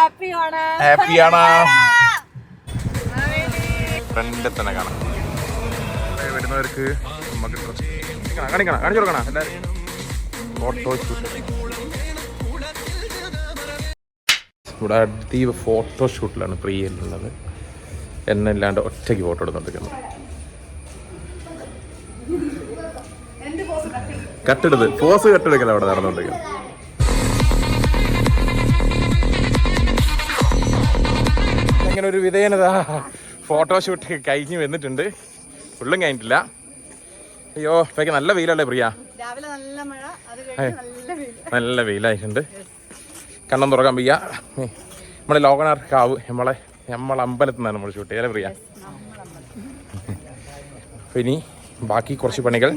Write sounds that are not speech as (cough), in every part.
Happy ആണ് ഹാപ്പിയാണ് ഫ്രണ്ടിൽ തന്നെ കാണാം. വരുന്നവർക്ക് നമുക്ക് കാണിക്കണം കാണിച്ചു കൊടുക്കണം. എല്ലാവരും. ഫോട്ടോ ഇവിടെ അതീവ ഫോട്ടോ ഷൂട്ടിലാണ് പ്രിയയിലുള്ളത് എന്നെ ഇല്ലാണ്ട് ഒറ്റയ്ക്ക് ഫോട്ടോ എടുത്തോണ്ടിരിക്കുന്നത് കട്ടെടുത്ത്. പോസ് കട്ടെടുക്കല അവിടെ നടന്നുകൊണ്ടിരിക്കുന്നത് അങ്ങനെ ഒരു വിധേയനത ഫോട്ടോഷൂട്ട് കഴിഞ്ഞ് വന്നിട്ടുണ്ട്. ഫുള്ളും കഴിഞ്ഞിട്ടില്ല. അയ്യോ ഇപ്പൊക്കെ നല്ല വെയിലല്ലേ പ്രിയ? നല്ല വെയിലായിട്ടുണ്ട്. കണ്ണം തുറക്കാൻ വയ്യ. നമ്മുടെ ലോകനാർ കാവ് നമ്മളെ നമ്മളെ അമ്പലത്തിൽ നിന്നാണ് നമ്മൾ ഷൂട്ട് ചെയ്യാൻ പ്രിയ ഇനി ബാക്കി കുറച്ച് പണികൾ.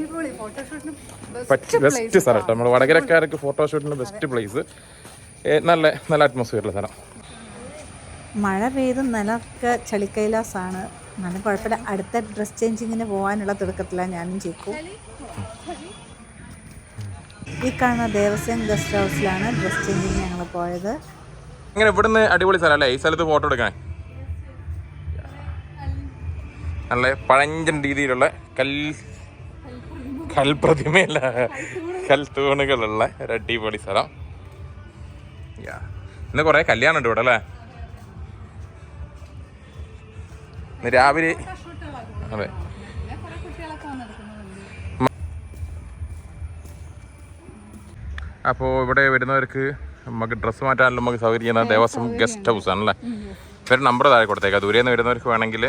ബെസ്റ്റ് സ്ഥലം നമ്മൾ വടകരക്കാർക്ക് ഫോട്ടോഷൂട്ടിന് ബെസ്റ്റ് പ്ലേസ് നല്ല നല്ല അറ്റ്മോസ്ഫിയറിലെ സ്ഥലം. മഴ പെയ്ത് നിലമൊക്കെ ചളിക്കൈലാസാണ്. എന്നാലും കുഴപ്പമില്ല. അടുത്ത ഡ്രസ് ചേഞ്ചിങ്ങിന് പോകാനുള്ള തുടക്കത്തിലാണ് ഞാനും ചേക്കും. ഈ കാണുന്ന ദേവസ്വം ഗസ്റ്റ് ഹൗസിലാണ് ഡ്രസ് ചേഞ്ചിങ് ഞങ്ങൾ പോയത്. ഇങ്ങനെ ഇവിടുന്ന് അടിപൊളി സ്ഥലം അല്ലേ? ഈ സ്ഥലത്ത് ഫോട്ടോ എടുക്കാൻ? നല്ല പഴഞ്ചൻ രീതിയിലുള്ള കൽ കൽപ്രതിമയല്ല. കൽത്തൂണുകളുള്ള ഒരു അടിപൊളി സ്ഥലം. ഇന്ന് കുറേ കല്യാണം ഉണ്ട് ഇവിടെ അല്ലേ? ഇന്ന് രാവിലെ അതെ. അപ്പോൾ ഇവിടെ വരുന്നവർക്ക് നമുക്ക് ഡ്രസ്സ് മാറ്റാനുള്ള നമുക്ക് സൗകര്യം ചെയ്യുന്ന ദേവസ്വം ഗസ്റ്റ് ഹൗസ് ആണല്ലേ? ഇവരുടെ നമ്പർ താഴെ കൊടുത്തേക്കാം. ദൂരെ നിന്ന് വരുന്നവർക്ക് വേണമെങ്കിൽ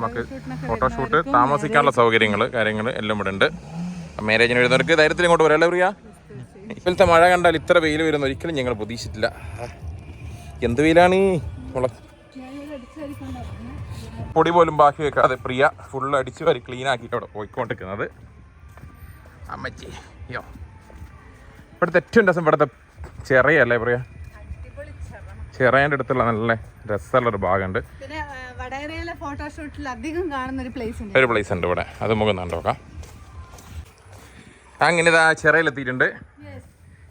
നമുക്ക് ഫോട്ടോഷൂട്ട് താമസിക്കാനുള്ള സൗകര്യങ്ങൾ കാര്യങ്ങൾ എല്ലാം ഇവിടെ ഉണ്ട്. മാരേജിന് വരുന്നവർക്ക് ധൈര്യത്തിൽ ഇങ്ങോട്ട് വരാല്ലേ പ്രിയ? ഇപ്പോഴത്തെ മഴ കണ്ടാൽ ഇത്ര വെയിൽ വരുന്ന ഒരിക്കലും ഞങ്ങൾ പ്രതീക്ഷിച്ചില്ല എന്ത് വെയിലാണ്? മുള പൊടി പോലും ബാക്കി വെക്കാതെ പ്രിയ ഫുൾ അടിച്ചു വരി ക്ലീൻ ആക്കിയിട്ട് അവിടെ പോയിക്കൊണ്ടിരിക്കുന്നത്. അമ്മച്ചി അയ്യോ. ഇവിടുത്തെ ഏറ്റവും രസം ഇവിടുത്തെ ചെറിയല്ലേ പ്രിയ? ചെറിയന്റെ അടുത്തുള്ള നല്ല രസമുള്ള ഒരു ഭാഗമുണ്ട് ഒരു പ്ലേസ് ഉണ്ട്. ഒരു പ്ലേസ് ഉണ്ട് ഇവിടെ. അത് നമുക്ക് കണ്ടോക്കാം അങ്ങനെ ഇതാ ചിറയിലെത്തിയിട്ടുണ്ട്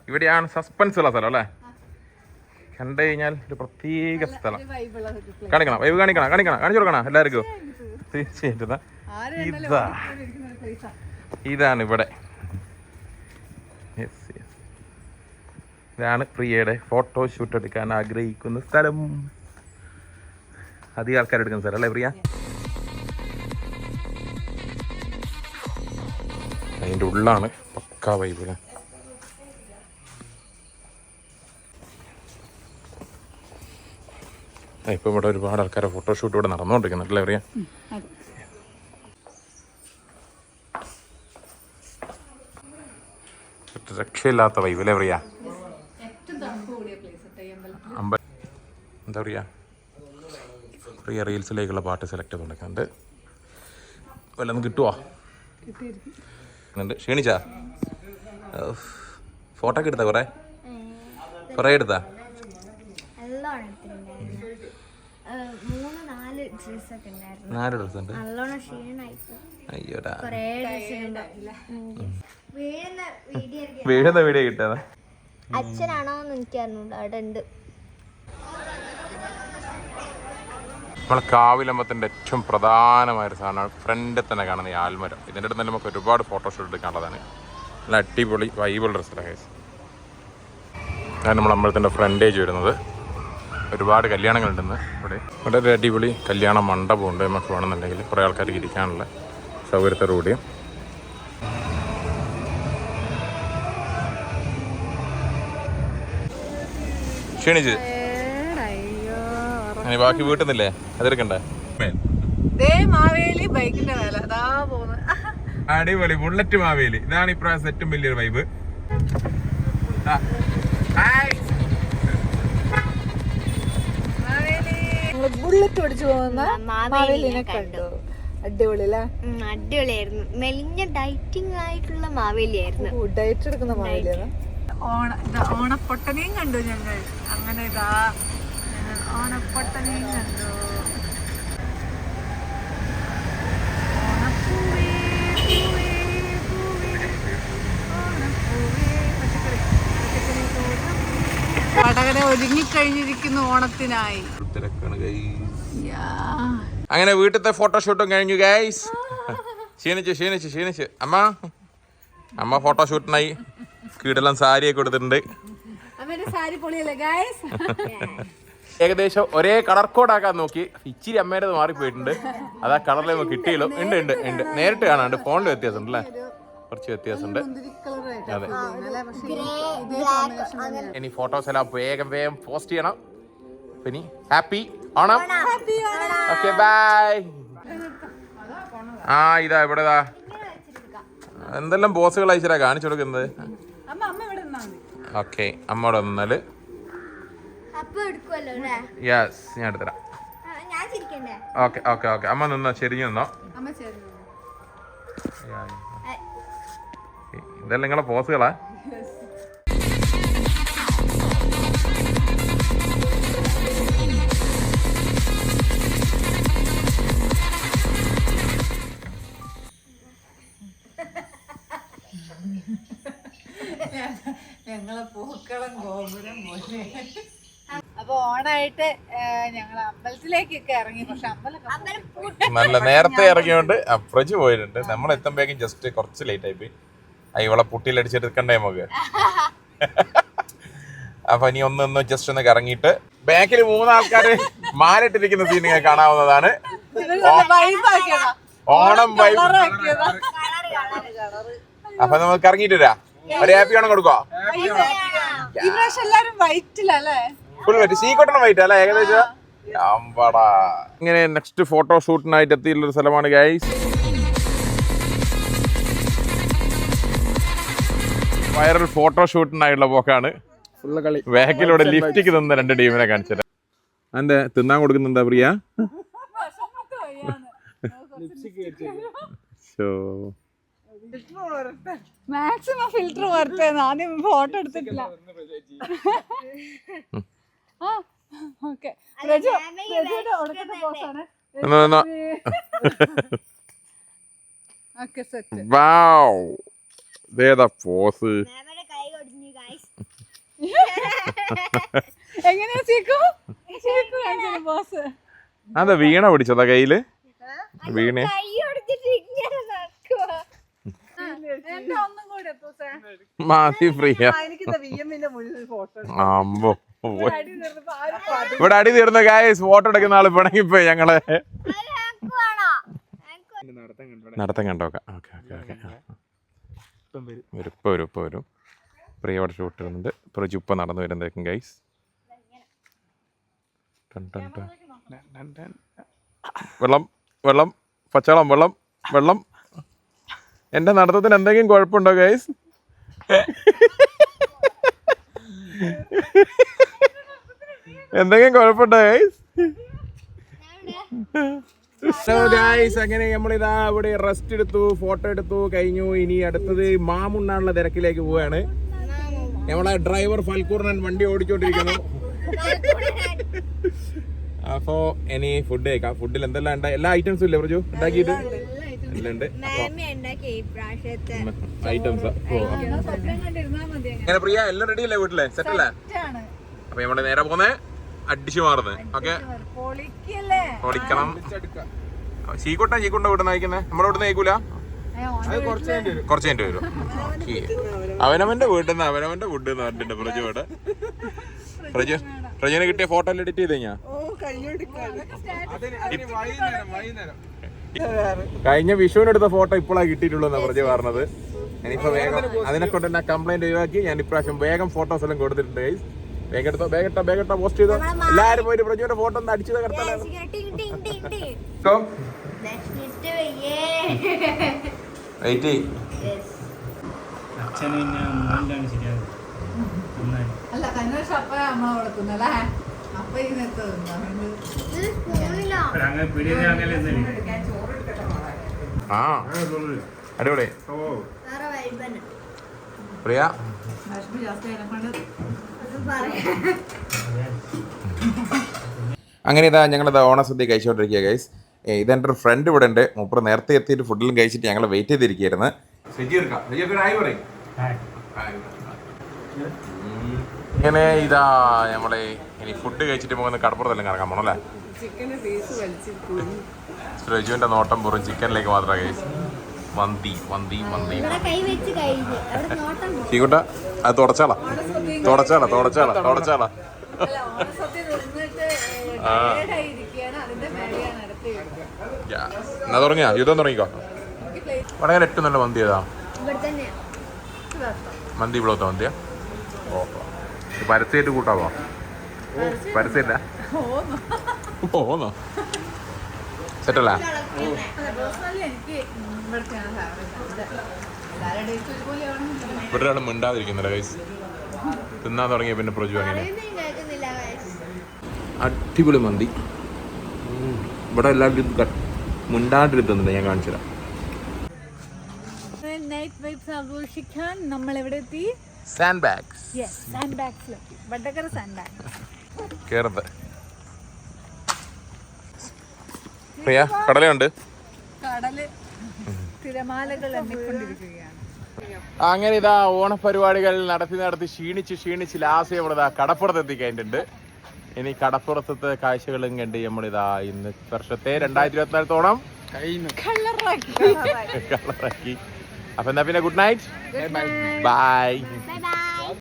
ഇവിടെയാണ് സസ്പെൻസ് ഉള്ള സ്ഥലം അല്ലേ? കണ്ടു കഴിഞ്ഞാൽ ഒരു പ്രത്യേക സ്ഥലം. കാണിക്കണം? വൈവ് കാണിക്കണം? കാണിക്കണം കാണിച്ചു കൊടുക്കണം? എല്ലാവർക്കും? തീർച്ചയായിട്ടും. ഇതാ. ഇതാണ് ഇവിടെ. ഇതാണ് പ്രിയയുടെ ഫോട്ടോ ഷൂട്ട് എടുക്കാൻ ആഗ്രഹിക്കുന്ന സ്ഥലം. അധികം ആൾക്കാർ എടുക്കുന്ന സ്ഥലം അല്ലേ പ്രിയ? അതിന്റെ ഉള്ളാണ് പക്കാ വൈബിൽ ഇപ്പം ഇവിടെ ഒരുപാട് ആൾക്കാരെ ഫോട്ടോഷൂട്ട് ഇവിടെ നടന്നുകൊണ്ടിരിക്കുന്നുണ്ടല്ലേ അറിയാം രക്ഷയില്ലാത്ത വൈബ് അല്ലേ പ്രിയ. അമ്പ എന്താ പറയുക പ്രിയ റീൽസിലേക്കുള്ള പാട്ട് സെലക്ട് ചെയ്തുകൊണ്ടിരിക്കുന്നുണ്ട് വല്ലതും കിട്ടുമോ ക്ഷീണിച്ചാ? ഫോട്ടോ ഒക്കെ എടുത്താ കുറേ? കുറേ എടുത്താ? മൂന്ന് നാല് ഡ്രസ് ഒക്കെ ഉണ്ടായിരുന്നു. നാല് ഡ്രസ് ഉണ്ട് നല്ലോണം ക്ഷീണായിപ്പോ അയ്യോടാ. കുറേ ഡ്രസ് വീഴുന്ന വീഡിയോ അച്ഛനാണോന്ന് എനിക്കറിഞ്ഞൂടാ അവിടെ ഉണ്ട്. നമ്മളെ കാവിലമ്പത്തിന്റെ ഏറ്റവും പ്രധാനമായ ഒരു സാധനമാണ് ഫ്രണ്ടിൽ തന്നെ കാണുന്ന ഈ ആൽമരം. ഇതിന്റെ അടുത്ത് തന്നെ നമുക്ക് ഒരുപാട് ഫോട്ടോഷൂട്ട് എടുക്കാനുള്ളതാണ് നല്ല അടിപൊളി വൈബിൾ ഡ്രസ്സിലാണ് കേസ് അതാണ് നമ്മൾ അമ്പലത്തിന്റെ ഫ്രണ്ടേജ് വരുന്നത്. ഒരുപാട് കല്യാണങ്ങളുണ്ടെന്ന് ഇവിടെ. ഇവിടെ ഒരു അടിപൊളി കല്യാണ മണ്ഡപം ഉണ്ട് നമുക്ക് വേണമെന്നുണ്ടെങ്കിൽ കുറേ ആൾക്കാർക്ക് ഇരിക്കാനുള്ള സൗകര്യത്തോടുകൂടിയും ക്ഷണിച്ച്. ഇനി ബാക്കി വീട്ടുന്നില്ലേ? അതെടുക്കണ്ടേ ദേ മാവേലി ബൈക്കിന്റെ മേലെ. അതാ പോകുന്നത് അടിപൊളി ബുള്ളറ്റ് മാവേലി. ഇതാണ് ഇപ്രാവശ്യം ഏറ്റവും വലിയൊരു വൈബ് നമ്മൾ ബുള്ളറ്റ് ഓടിച്ചു പോകുന്ന മാവേലിനെ കണ്ടു. അടിപൊളി അല്ലേ അടിപൊളിയായിരുന്നു. മെലിഞ്ഞ ഡയറ്റിംഗ് ആയിട്ടുള്ള മാവേലിയായിരുന്നു. ഡയറ്റ് എടുക്കുന്ന മാവേലിയാണ്? ഓണ ഇതാ ഓണപ്പൊട്ടനെയും കണ്ടു ഞങ്ങൾ. അങ്ങനെ ഇതാ ഓണപ്പൊട്ടനെയും കണ്ടു. വടകര ഒരുങ്ങിക്കഴിഞ്ഞിരിക്കുന്നു ഓണത്തിനായി. അങ്ങനെ വീട്ടിലത്തെ ഫോട്ടോഷൂട്ടും കഴിഞ്ഞു ഗൈസ് ക്ഷീണിച്ച് ക്ഷീണിച്ച് ക്ഷീണിച്ച്. അമ്മ അമ്മ ഫോട്ടോഷൂട്ടിനായി കീടെല്ലാം സാരിയൊക്കെ ഗായ്സ് (laughs) ഏകദേശം ഒരേ കളർ കോഡ് ആക്കാൻ നോക്കി. ഇച്ചിരി അമ്മേടെ മാറിപ്പോയിട്ടുണ്ട്. അതാ കളറിൽ നമുക്ക് കിട്ടിയല്ലോ. ഉണ്ട് ഉണ്ട് ഉണ്ട്. നേരിട്ട് കാണാണ്ട് ഫോണിൽ വ്യത്യാസം അല്ലേ കുറച്ച് വ്യത്യാസമുണ്ട്. അതെ. ഇനി ഫോട്ടോസ് എല്ലാം വേഗം വേഗം പോസ്റ്റ് ചെയ്യണം. പിന്നെ ഹാപ്പി ഓണം ഓക്കെ ബൈ ആ ഇതാ ഇവിടെ ഇതാ. എന്തെല്ലാം ബോസുകൾ അയച്ചാ കാണിച്ചു കൊടുക്കുന്നത്? അമ്മ അമ്മ ഇവിടെ നിന്നാ മതി. ഓക്കെ അമ്മയോട് എടുക്കുമല്ലോ യെസ് ഞാൻ എടുത്തരാം ഞാൻ ചിരിക്കണ്ടേ? ഓക്കെ ഓക്കെ ഓക്കെ അമ്മ നിന്നോ ചെരിഞ്ഞു നിന്നോ? അമ്മ ചേർന്നു ഇതെല്ലാം നിങ്ങളെ പോസുകളാ. ഞങ്ങളെ പൂക്കളം ഗോപുരം പോലെ. അപ്പൊ ഓണായിട്ട് ഞങ്ങൾ അമ്പലത്തിലേക്കൊക്കെ ഇറങ്ങി. പക്ഷെ അമ്പലം നല്ല നേരത്തെ ഇറങ്ങിയോണ്ട് അപ്രച്ച് പോയിട്ടുണ്ട്. നമ്മൾ എത്തുമ്പോഴേക്കും ജസ്റ്റ് കുറച്ച് ലേറ്റ് ആയി പോയി ആ, ഇവളെ പുട്ടിയിലടിച്ചെടുക്കണ്ടേ നമുക്ക്? (laughs) അപ്പൊ ഇനി ഒന്ന് ഒന്ന് ജസ്റ്റ് ഒന്ന് കറങ്ങിയിട്ട് ബാക്കിൽ മൂന്നാൾക്കാര് മാലിട്ടിരിക്കുന്ന സീൻ കാണാവുന്നതാണ്. ഓണം വൈബ് അപ്പൊ നമുക്ക് കറങ്ങിട്ട് വരാ. ഒരു ഹാപ്പി ഓണം കൊടുക്കോ? ഫുൾ സീക്കോട്ടണം വൈറ്റ് അല്ലേ ഏകദേശം? അമ്പടാ. ഇങ്ങനെ നെക്സ്റ്റ് ഫോട്ടോ ഷൂട്ടിനായിട്ട് എത്തിയിട്ടുള്ള ഒരു സ്ഥലമാണ് ഗൈസ് വൈറൽ ഫോട്ടോ ഷൂട്ടിനായിട്ടുള്ള പോക്കാണ്. വേക്കിലൂടെ ലിഫ്റ്റിക്ക് തന്ന രണ്ട് ടീമിനെ കാണിച്ചത്. അതെ തിന്നാൻ കൊടുക്കുന്നുണ്ടാ പ്രിയ. മാക്സിമം ഫിൽറ്റർ ആദ്യം ഫോട്ടോ എടുത്തിട്ടില്ല. ഓക്കെ. Okay set. ഇതേതാ പോസ്. മാമയുടെ കൈ ഒടിഞ്ഞു ഗായ്സ് എങ്ങനെയാ ചീക്കു ചീക്കു കാണിച്ചത് ബോസ് അതാ വീണ പിടിച്ചതാ കയ്യിൽ? വീണ. മാതി പ്രിയ അമ്പോ ഇവിടെ അടി തീർന്ന ഗായസ് ഫോട്ടോ എടുക്കുന്ന ആൾ പിണങ്ങിപ്പോ ഞങ്ങളെ. നടത്തം കണ്ടോക്കാം. Okay okay okay. വരും. ഇപ്പൊ വരും ഇപ്പൊ വരും. പ്രിയ അവിടെ ഷൂട്ട് ഇടുന്നുണ്ട് പ്രജു ഇപ്പം നടന്നു വരുന്നേക്കും ഗൈസ് വെള്ളം വെള്ളം പച്ചവെള്ളം വെള്ളം വെള്ളം. എന്റെ നടത്തത്തിന് എന്തെങ്കിലും കുഴപ്പമുണ്ടോ ഗൈസ് എന്തെങ്കിലും കുഴപ്പമുണ്ടോ ഗൈസ് ഹലോ ഗായ്സ് അങ്ങനെ നമ്മളിതാ ഇവിടെ റെസ്റ്റ് എടുത്തു ഫോട്ടോ എടുത്തു കഴിഞ്ഞു. ഇനി അടുത്തത് മാമുണ്ണാനുള്ള തിരക്കിലേക്ക് പോവാണ് നമ്മളെ ഡ്രൈവർ ഫൽക്കൂറിനൻ വണ്ടി ഓടിച്ചോണ്ടിരിക്കുന്നു. അപ്പോ ഇനി ഫുഡ് കഴിക്കാം. ഫുഡിൽ എന്തെല്ലാം ഉണ്ട് എല്ലാ ഐറ്റംസും ഇല്ലേ പ്രജു? ഉണ്ടാക്കിയിട്ട്? ഐറ്റംസ് അങ്ങനെ പ്രിയ എല്ലാം റെഡി അല്ലേ വീട്ടിലെ? സെറ്റ് അല്ലേ? ആണ് അപ്പൊ നമ്മുടെ നേരെ പോന്നെ. അടിച്ചു മാറുന്നത് ഓക്കെ പൊളിക്കല്ലേ? ഓടിക്കണം ചീക്കോട്ട ചീക്കോട്ട ഇവിടെ നയിക്കുന്നേ നമ്മുടെ വീട്ടിൽ നയിക്കൂല കുറച്ച് കഴിഞ്ഞിട്ട് വരും. ഓക്കേ. അവനവന്റെ വീട്ടിൽ നിന്ന് അവനവന്റെ ഫുഡ് എന്ന് പറഞ്ഞിട്ടുണ്ട് പ്രജു ഇവിടെ. പ്രജു പ്രജുവിന് കിട്ടിയ ഫോട്ടോ എല്ലാം എഡിറ്റ് ചെയ്ത് കഴിഞ്ഞാ? കഴിഞ്ഞ വിഷുവിനെടുത്ത ഫോട്ടോ ഇപ്പോഴാണ് കിട്ടിയിട്ടുള്ളൂ എന്നാ പ്രജു പറഞ്ഞത്. ഇനിയിപ്പോ വേഗം അതിനെ കൊണ്ട് തന്നെ കംപ്ലൈന്റ് ഒഴിവാക്കി. ഞാൻ ഇപ്രാവശ്യം വേഗം ഫോട്ടോസ് എല്ലാം കൊടുത്തിട്ടുണ്ട് guys. വേഗം എടുത്തോ ഇട്ടോ ഇട്ടോ പോസ്റ്റ് ചെയ്തോ. എല്ലാരും പോയിട്ട് പ്രജുവിന്റെ ഫോട്ടോ ഒന്ന് അടിച്ചു തകർത്താലോ ടിങ് ടിങ് ടിങ് ടിങ്. ദക്ഷിണിട്ട് വയ്യേ. വെയിറ്റ് അല്ല അപ്പ അമ്മ ഇതിനകത്ത് ആ അടിപൊളി. പ്രിയ? അങ്ങനെ ഇതാ ഞങ്ങളിത് ഓണസദ്യ കഴിച്ചുകൊണ്ടിരിക്കുക ഗൈസ് ഇതെന്റെ ഒരു ഫ്രണ്ട് ഇവിടെ ഉണ്ട്. മൂപ്പർ നേരത്തെ എത്തിയിട്ട് ഫുഡിലും കഴിച്ചിട്ട് ഞങ്ങൾ വെയിറ്റ് ചെയ്തിരിക്കുകയായിരുന്നു. ഇങ്ങനെ ഇതാ നമ്മളെ ഇനി ഫുഡ് കഴിച്ചിട്ട് പോകുന്ന കടപ്പുറത്തെല്ലാം കറങ്ങാൻ പോണല്ലേ? രജുവിന്റെ നോട്ടം പുറം ചിക്കനിലേക്ക് മാത്രമാണ് കഴിച്ചു വന്തി വന്തി ഇവിടെ കൈ വെച്ച് കഴിഞ്ഞ്. അവിടെ നോട്ടം ചീക്കുട്ട അത് തുടച്ചാളാ. തുടച്ചാളാ തുടച്ചാളാ തുടച്ചാളാ. എന്നാ തുടങ്ങിയാ? യുദ്ധം തുടങ്ങിക്കോ? വടകര ഏറ്റവും നല്ല മന്തി ഏതാ? മന്തി ഇവിടുത്തെ മന്തിയാ ഓ പരസ്യമായിട്ട് കൂട്ടാവോ? പരസ്യമില്ല ഓന്നോ? സെറ്റല്ല? ഒരാൾ മിണ്ടാതിരിക്കുന്നില്ല ഗൈസ് തിന്നാൻ തുടങ്ങിയ പിന്നെ പ്രൊജു അങ്ങനെ. അടിപൊളി മന്തി. ഇവിടെ എല്ലാവരും ഇത് ഞാൻ കാണിച്ചില്ല നൈറ്റ് വൈബ്സ് ആഘോഷിക്കാൻ നമ്മൾ എവിടെ എത്തി? സാൻഡ് ബാഗ്സ് യെസ് സാൻഡ് ബാഗ്സിലെത്തി വടകര സാൻഡ് ബാഗ് കേറത്ത് പ്രിയ കടലുണ്ട് കടൽ തിരമാലകൾ എണ്ണിക്കൊണ്ടിരിക്കുകയാണ്. അങ്ങനെ ഇതാ ഓണപരിപാടികൾ നടത്തി നടത്തി ക്ഷീണിച്ച് ക്ഷീണിച്ച് ലാസ്റ്റ് നമ്മളിതാ കടപ്പുറത്ത് എത്തിക്കഴിഞ്ഞിട്ടുണ്ട് ഇനി കടപ്പുറത്തത്തെ കാഴ്ചകളും കണ്ട് നമ്മളിതാ ഇന്ന് വർഷത്തെ രണ്ടായിരത്തി ഇരുപത്തിനാല് ഓണം കളറാക്കി. അപ്പൊ എന്നാ പിന്നെ good night bye Bye. Bye.